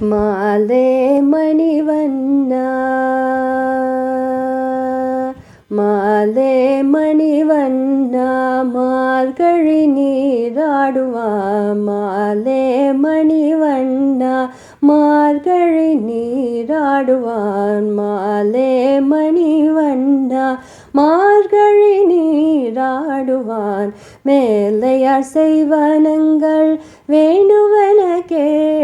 மாலே மணிவண்ணா மாலே மணிவண்ணா மார்கழி நீராடுவா. மாலே மணிவண்ணா மார்கழி நீராடுவான். மாலே மணிவண்ணா மார்கழி நீராடுவான். மேலையார் செய்வனங்கள் வேணுவன கே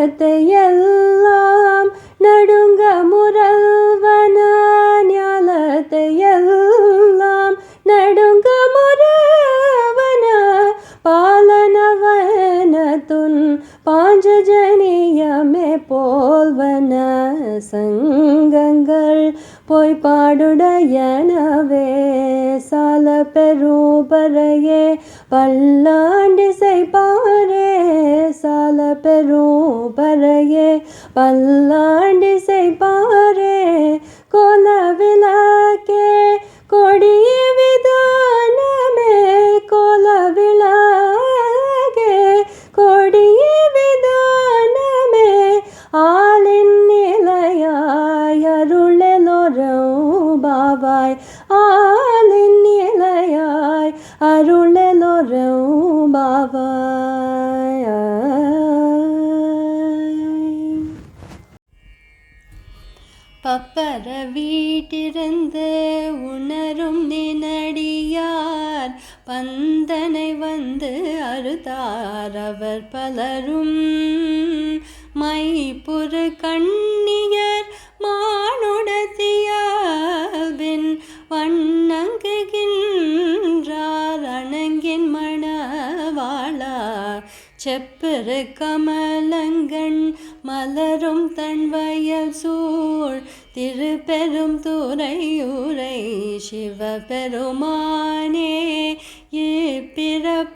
ஞாலத்தையெல்லாம் நடுங்க முரல்வன ஞாலத்தையெல்லாம் நடுங்க முரவன பாலனவனதுன் பாஞ்சஜனியமே போல்வன சங்கங்கள் போய் பாடுடையனவே. சால பெரும் பறையே பல்லாண்டிசை பாரே சால பெரும்பறையே பல்லாண்டிசை பாரே கோல விளக்கே கொடிய விதானமே கோல விளக்கே கொடிய விதானமே ஆளின் நிலையாய் அருளெலோரும் பாவாய் ஆளின் நிலையாய் அருளெலோரும் பாவாய். பப்பர வீட்டிருந்து உணரும் நினடியார். பந்தனை வந்து அறுத்தார் அவர் பலரும். மைப்புறு கண் செப்பரு கமலங்கண் மலரும் தன் சூழ். திருப்பெரும் துறையூரை சிவபெருமானே இப்பிற